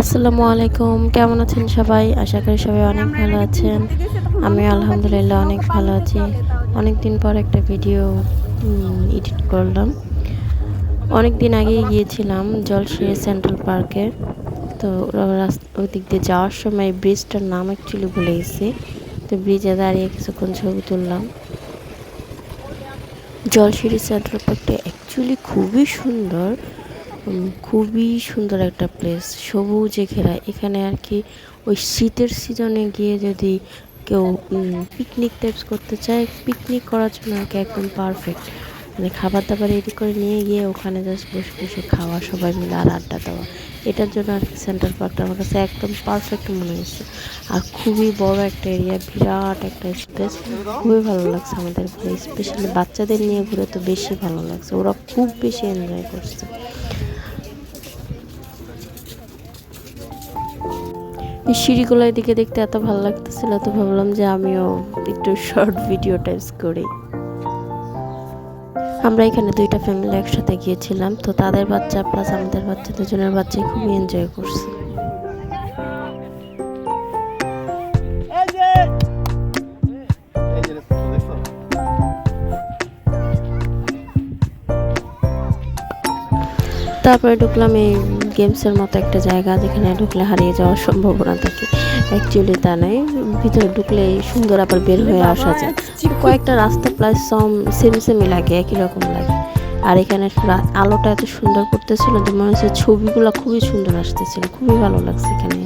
আসসালামু আলাইকুম কেমন আছেন সবাই? আশা করি সবাই অনেক ভালো আছেন। আমি আলহামদুলিল্লাহ অনেক ভালো আছি। অনেক দিন পর একটা ভিডিও এডিট করলাম। অনেক দিন আগেই গিয়েছিলাম জলশিরি সেন্ট্রাল পার্কে। তো রাস্তা ওই দিক দিয়ে যাওয়ার সময় ব্রিজটার নাম অ্যাকচুয়ালি ভুলে গেছি। তো ব্রিজে দাঁড়িয়ে কিছুক্ষণ ছবি তুললাম। জলশিরি সেন্ট্রাল পার্কটা অ্যাকচুয়ালি খুবই সুন্দর খুবই সুন্দর একটা প্লেস সবুজে ঘেরা। এখানে আর কি ওই শীতের সিজনে গিয়ে যদি কেউ পিকনিক টাইপস করতে চায় পিকনিক করার জন্য আর কি একদম পারফেক্ট মানে খাবার দাবার রেডি করে নিয়ে গিয়ে ওখানে জাস্ট বসে বসে খাওয়া, সবাই মিলে আর আড্ডা দেওয়া। এটার জন্য আর কি সেন্ট্রাল পার্কটা আমার কাছে একদম পারফেক্ট মনে হয়েছে। আর খুবই বড় একটা এরিয়া বিরাট একটা স্পেস খুবই ভালো লাগছে আমাদের ঘুরে স্পেশালি বাচ্চাদের নিয়ে ঘুরে তো বেশি ভালো লাগছে। ওরা খুব বেশি এনজয় করছে। এই সিঁড়িগুলোর দিকে দেখতে এত ভালো লাগতেছিল, তো ভাবলাম যে আমিও একটু শর্ট ভিডিও টাইপস করি। আমরা এখানে দুইটা ফ্যামিলি একসাথে গিয়েছিলাম তো তাদের বাচ্চা প্লাস আমাদের বাচ্চা দুজনের বাচ্চাই খুবই এনজয় করছে। তারপরে ঢুকলাম এই গেমসের মতো একটা জায়গা যেখানে ঢুকলে হারিয়ে যাওয়ার সম্ভাবনা থাকে। অ্যাকচুয়ালি তা নয়, ভিতরে ঢুকলে সুন্দর আবার বের হয়ে আসা যায়। কয়েকটা রাস্তা প্রায় সম সেম সেমই লাগে, একই রকম লাগে। আর এখানে আলোটা এত সুন্দর করতেছিল যে মনে হচ্ছে ছবিগুলো খুবই সুন্দর আসতেছিল, খুবই ভালো লাগছে এখানে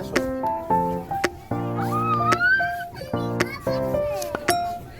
ধরো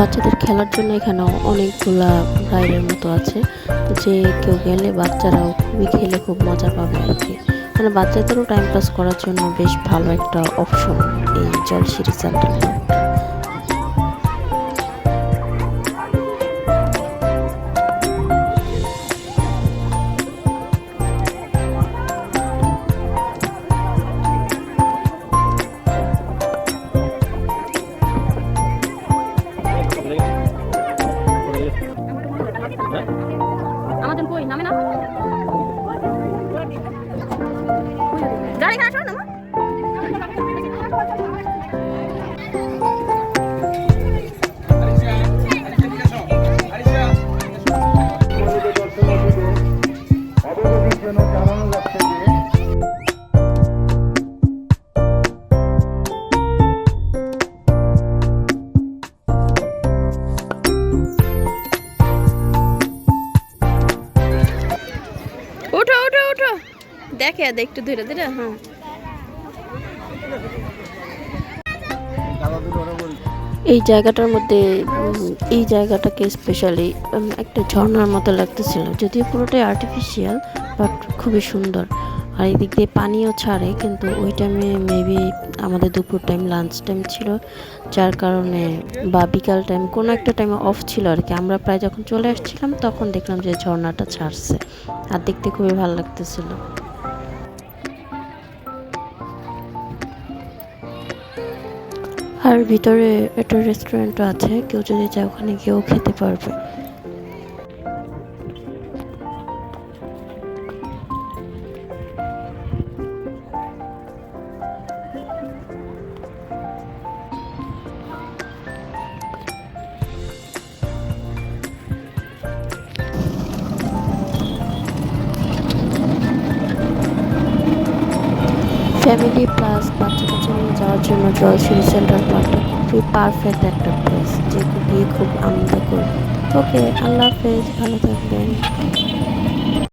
বাচ্চাদের খেলার জন্য এখানে অনেকগুলা রাইডের মতো আছে, যে কেউ গেলে বাচ্চারাও খুবই খেলে, খুব মজা পাবে আর কি। মানে বাচ্চাদেরও টাইম পাস করার জন্য বেশ ভালো একটা অপশন এই জল সিরিজ সেন্টার আমাদের কই? নামে না? গাড়ি শোনো না দেখে একটু ধীরে ধীরে হ্যাঁ। এই জায়গাটার মধ্যে এই জায়গাটাকে স্পেশালি একটা ঝর্ণার মতো লাগতেছিল। যদিও পুরোটাই আর্টিফিশিয়াল বাট খুবই সুন্দর। আর এই দিক দিয়ে পানিও ছাড়ে, কিন্তু ওই টাইমে মেবি আমাদের দুপুর টাইম লাঞ্চ টাইম ছিল। যার কারণে, বা বিকাল টাইম কোনো একটা টাইমে অফ ছিল আর কি। আমরা প্রায় যখন চলে আসছিলাম, তখন দেখলাম যে ঝর্ণাটা ছাড়ছে। আর দেখতে খুবই ভালো লাগতেছিল। আর ভিতরে একটা রেস্টুরেন্টও আছে কেউ যদি চায় ওখানে গিয়েও খেতে পারবে। ফ্যামিলি প্লাস বাচ্চা কাচ্চা নিয়ে যাওয়ার জন্য জলশিরি সেন্ট্রাল পার্কটা খুবই পারফেক্ট একটা প্লেস যে গিয়ে খুব আনন্দ করবে। ওকে আল্লাহ হাফেজ, ভালো থাকবেন।